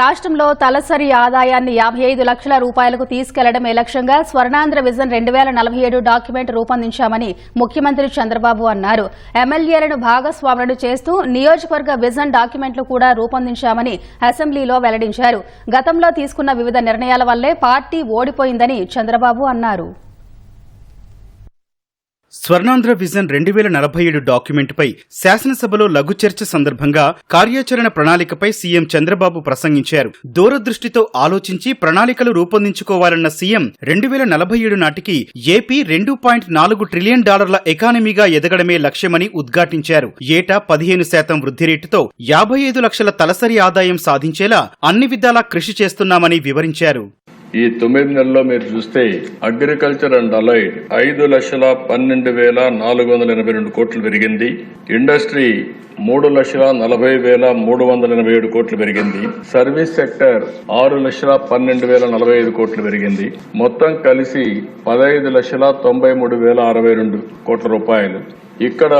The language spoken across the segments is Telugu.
రాష్ట్రంలో తలసరి ఆదాయాన్ని యాభై ఐదు లక్షల రూపాయలకు తీసుకెళ్ళడమే లక్ష్యంగా స్వర్ణాంధ్ర విజన్ రెండు వేల నలభై ఏడు డాక్యుమెంట్ రూపొందించామని ముఖ్యమంత్రి చంద్రబాబు అన్నారు. ఎమ్మెల్యేలను భాగస్వాములను చేస్తూ నియోజకవర్గ విజన్ డాక్యుమెంట్లు కూడా రూపొందించామని అసెంబ్లీలో వెల్లడించారు. గతంలో తీసుకున్న వివిధ నిర్ణయాల వల్లే పార్టీ ఓడిపోయిందని చంద్రబాబు అన్నారు. స్వర్ణాంధ్ర విజన్ రెండు వేల నలభై ఏడు డాక్యుమెంట్పై శాసనసభలో లఘు చర్చ సందర్భంగా కార్యాచరణ ప్రణాళికపై సీఎం చంద్రబాబు ప్రసంగించారు. దూరదృష్టితో ఆలోచించి ప్రణాళికలు రూపొందించుకోవాలన్న సీఎం రెండు వేల నలభై ఏడు నాటికి ఏపీ రెండు పాయింట్ నాలుగు ట్రిలియన్ డాలర్ల ఎకానమీగా ఎదగడమే లక్ష్యమని ఉద్ఘాటించారు. ఏటా పదిహేను శాతం వృద్ధి రేటుతో యాభై ఐదు లక్షల తలసరి ఆదాయం సాధించేలా అన్ని విధాలా కృషి చేస్తున్నామని వివరించారు. ఈ తొమ్మిది నెలల్లో మీరు చూస్తే అగ్రికల్చర్ అండ్ అలైడ్ ఐదు లక్షల పన్నెండు వేల నాలుగు వందల ఎనభై రెండు కోట్లు పెరిగింది. ఇండస్ట్రీ మూడు లక్షల నలభై వేల మూడు వందల ఎనభై ఏడు కోట్లు పెరిగింది. సర్వీస్ సెక్టర్ ఆరు లక్షల పన్నెండు వేల నలభై ఐదు కోట్లు పెరిగింది. మొత్తం కలిసి పదహైదు లక్షల తొంభై మూడు వేల అరవై రెండు కోట్ల రూపాయలు. ఇక్కడ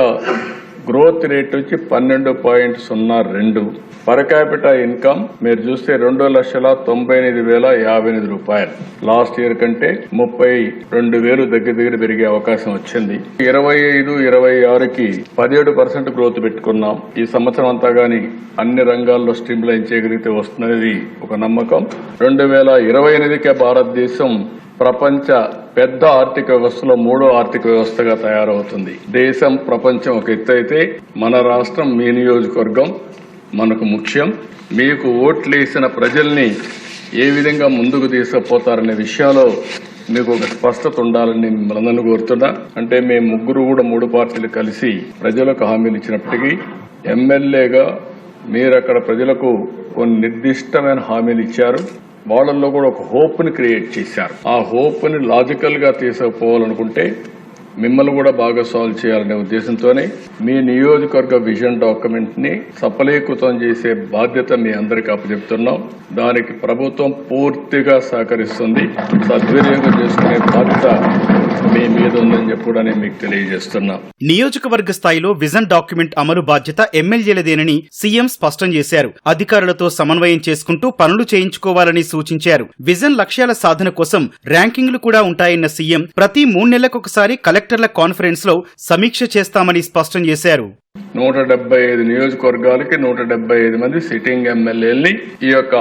గ్రోత్ రేట్ వచ్చి పన్నెండు పాయింట్ సున్నా రెండు. పర్ క్యాపిటల్ ఇన్కమ్ మీరు చూస్తే రెండు లక్షల తొంభై ఎనిమిది వేల యాభై ఎనిమిది రూపాయలు. లాస్ట్ ఇయర్ కంటే ముప్పై రెండు వేలు దగ్గర దగ్గర పెరిగే అవకాశం వచ్చింది. ఇరవై ఐదు ఇరవై ఆరుకి పదిహేడు పర్సెంట్ గ్రోత్ పెట్టుకున్నాం. ఈ సంవత్సరం అంతా గాని అన్ని రంగాల్లో స్ట్రీమ్లైన్ చేయగలిగితే వస్తున్నది ఒక నమ్మకం. రెండు వేల ఇరవై ఎనిమిదికే భారతదేశం ప్రపంచ పెద్ద ఆర్థిక వ్యవస్థలో మూడో ఆర్థిక వ్యవస్థగా తయారవుతుంది. దేశం ప్రపంచం ఒక ఎత్తు అయితే మన రాష్ట్రం మీ నియోజకవర్గం మనకు ముఖ్యం. మీకు ఓట్లేసిన ప్రజల్ని ఏ విధంగా ముందుకు తీసుకుపోతారనే విషయంలో మీకు ఒక స్పష్టత ఉండాలని మిమ్మల్ని కోరుతున్నా. అంటే మేము ముగ్గురు కూడా మూడు పార్టీలు కలిసి ప్రజలకు హామీలు ఇచ్చినప్పటికీ ఎమ్మెల్యేగా మీరు అక్కడ ప్రజలకు కొన్ని నిర్దిష్టమైన హామీలు ఇచ్చారు. వాళ్ళల్లో కూడా ఒక హోప్ని క్రియేట్ చేశారు. ఆ హోప్ని లాజికల్గా తీసుకుపోవాలనుకుంటే మిమ్మల్ని కూడా బాగా సాల్వ్ చేయాలనే ఉద్దేశంతోనే మీ నియోజకవర్గ విజన్ డాక్యుమెంట్ని సఫలీకృతం చేసే బాధ్యత మీ అందరికీ అప్పచెప్తున్నాం. దానికి ప్రభుత్వం పూర్తిగా సహకరిస్తుంది. సద్వినియోగం చేసుకునే బాధ్యత మీ మీద ఉందని చెప్పి కూడా నేను మీకు తెలియజేస్తున్నా. నియోజకవర్గ స్థాయిలో విజన్ డాక్యుమెంట్ అమలు బాధ్యత ఎమ్మెల్యేలదేనని సీఎం స్పష్టం చేశారు. అధికారులతో సమన్వయం చేసుకుంటూ పనులు చేయించుకోవాలని సూచించారు. విజన్ లక్ష్యాల సాధన కోసం ర్యాంకింగ్లు కూడా ఉంటాయన్న సీఎం ప్రతి మూడు నెలలకొకసారి కలెక్టర్ల కాన్ఫరెన్స్లో సమీక్ష చేస్తామని స్పష్టం చేశారు. నూట డెబ్బై ఐదు నియోజకవర్గాలకి నూట డెబ్బై ఐదు మంది సిట్టింగ్ ఎమ్మెల్యేలని ఈ యొక్క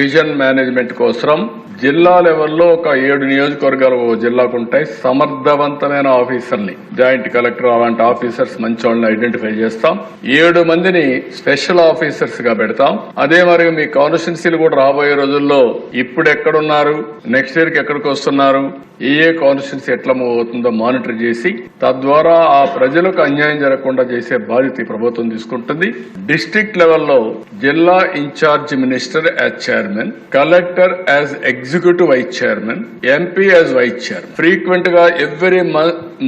విజన్ మేనేజ్మెంట్ కోసం జిల్లా లెవెల్లో ఒక ఏడు నియోజకవర్గాలు ఒక జిల్లాకు ఉంటాయి. సమర్థవంతమైన ఆఫీసర్ని జాయింట్ కలెక్టర్ అలాంటి ఆఫీసర్స్ మంచి వాళ్ళని ఐడెంటిఫై చేస్తాం. ఏడు మందిని స్పెషల్ ఆఫీసర్స్గా పెడతాం. అదే మరి మీ కాన్స్టిట్యున్సీలు కూడా రాబోయే రోజుల్లో ఇప్పుడు ఎక్కడున్నారు నెక్స్ట్ ఇయర్కి ఎక్కడికి వస్తున్నారు ఏ ఏ కాన్స్టిట్యున్సీ ఎట్లా అవుతుందో మానిటర్ చేసి తద్వారా ఆ ప్రజలకు అన్యాయం జరగకుండా చేసే బాధ్యత ఈ ప్రభుత్వం తీసుకుంటుంది. డిస్టిక్ లెవెల్లో జిల్లా incharge minister as chairman collector as executive vice chairman MP as vice chairman ఫ్రీక్వెంట్గా ఎవ్రీ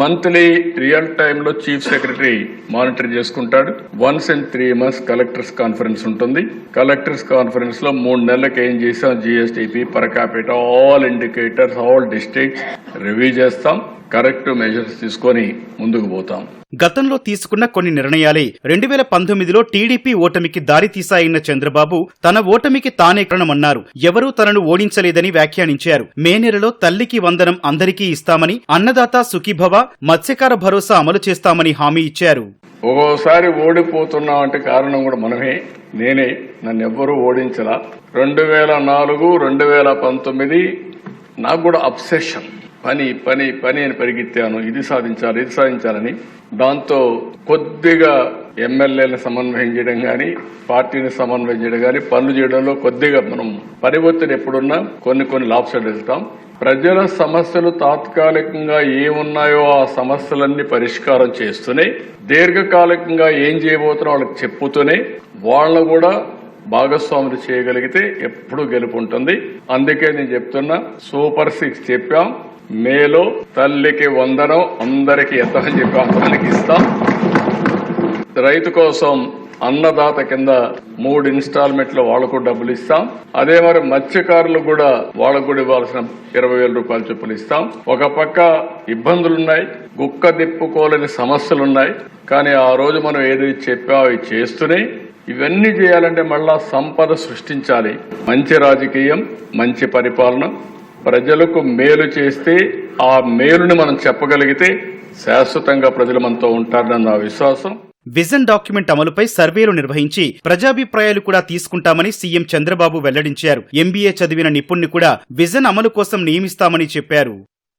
మంత్లీ రియల్ టైమ్లో చీఫ్ సెక్రటరీ మానిటర్ చేసుకుంటాడు. Once in three months collectors conference ఉంటుంది. కలెక్టర్స్ కాన్ఫరెన్స్లో మూడు నెలలకు ఏం చేసాం GSDP per all indicators all districts review చేస్తాం. కరెక్ట్ మెజర్స్ తీసుకొని ముందుకు పోతాం. గతంలో తీసుకున్న కొన్ని నిర్ణయాలే రెండు వేల పంతొమ్మిదిలో టీడీపీ ఓటమికి దారి తీశాయన్న చంద్రబాబు తన ఓటమికి తానే కారణమన్నారు. ఎవరూ తనను ఓడించలేదని వ్యాఖ్యానించారు. మే నెలలో తల్లికి వందనం అందరికీ ఇస్తామని అన్నదాత సుఖీభవ మత్స్యకార భరోసా అమలు చేస్తామని హామీ ఇచ్చారు. ఒక్కోసారి ఓడిపోతున్నాం అంటే కారణం కూడా మనమే నేనే నన్ను ఎవ్వరూ ఓడించలా. రెండు వేల నాలుగు రెండు వేల పంతొమ్మిది నాకు కూడా అబ్సెషన్. పని పని పని అని పరిగెత్తాను. ఇది సాధించాలి ఇది సాధించాలని. దాంతో కొద్దిగా ఎమ్మెల్యేలను సమన్వయం చేయడం కానీ పార్టీని సమన్వయం చేయడం కానీ పనులు చేయడంలో కొద్దిగా మనం పరివర్తన ఎప్పుడున్నా కొన్ని కొన్ని లాభసాలు వెళ్తాం. ప్రజల సమస్యలు తాత్కాలికంగా ఏమున్నాయో ఆ సమస్యలన్నీ పరిష్కారం చేస్తూనే దీర్ఘకాలికంగా ఏం చేయబోతున్నా వాళ్ళకి చెప్పుతూనే వాళ్ళను కూడా భాగస్వాములు చేయగలిగితే ఎప్పుడు గెలుపు ఉంటుంది అందుకే నేను చెప్తున్నా సూపర్ సిక్స్ చెప్పాం. మేలో తల్లికి వందనం అందరికి ఎంతమని చెప్పాం. అంతమందికి ఇస్తాం. రైతు కోసం అన్నదాత కింద మూడు ఇన్స్టాల్మెంట్లు వాళ్ళకు డబ్బులు ఇస్తాం. అదే మరి మత్స్యకారులు కూడా వాళ్ళకు కూడా ఇవ్వాల్సిన ఇరవై వేల రూపాయల చొప్పులు ఇస్తాం. ఒక పక్క ఇబ్బందులున్నాయి గుక్క దిప్పుకోలేని సమస్యలున్నాయి. కానీ ఆ రోజు మనం ఏది చెప్పామో అవి చేస్తూనే ఇవన్నీ చేయాలంటే మళ్ళా సంపద సృష్టించాలి. మంచి రాజకీయం మంచి పరిపాలన ప్రజలకు మేలు చేస్తే ఆ మేలుని మనం చెప్పగలిగితే శాశ్వతంగా ప్రజలు మనతో ఉంటారని నా విశ్వాసం. విజన్ డాక్యుమెంట్ అమలుపై సర్వేలు నిర్వహించి ప్రజాభిప్రాయాలు కూడా తీసుకుంటామని సీఎం చంద్రబాబు వెల్లడించారు. ఎంబీఏ చదివిన నిపుణ్ణి కూడా విజన్ అమలు కోసం నియమిస్తామని చెప్పారు.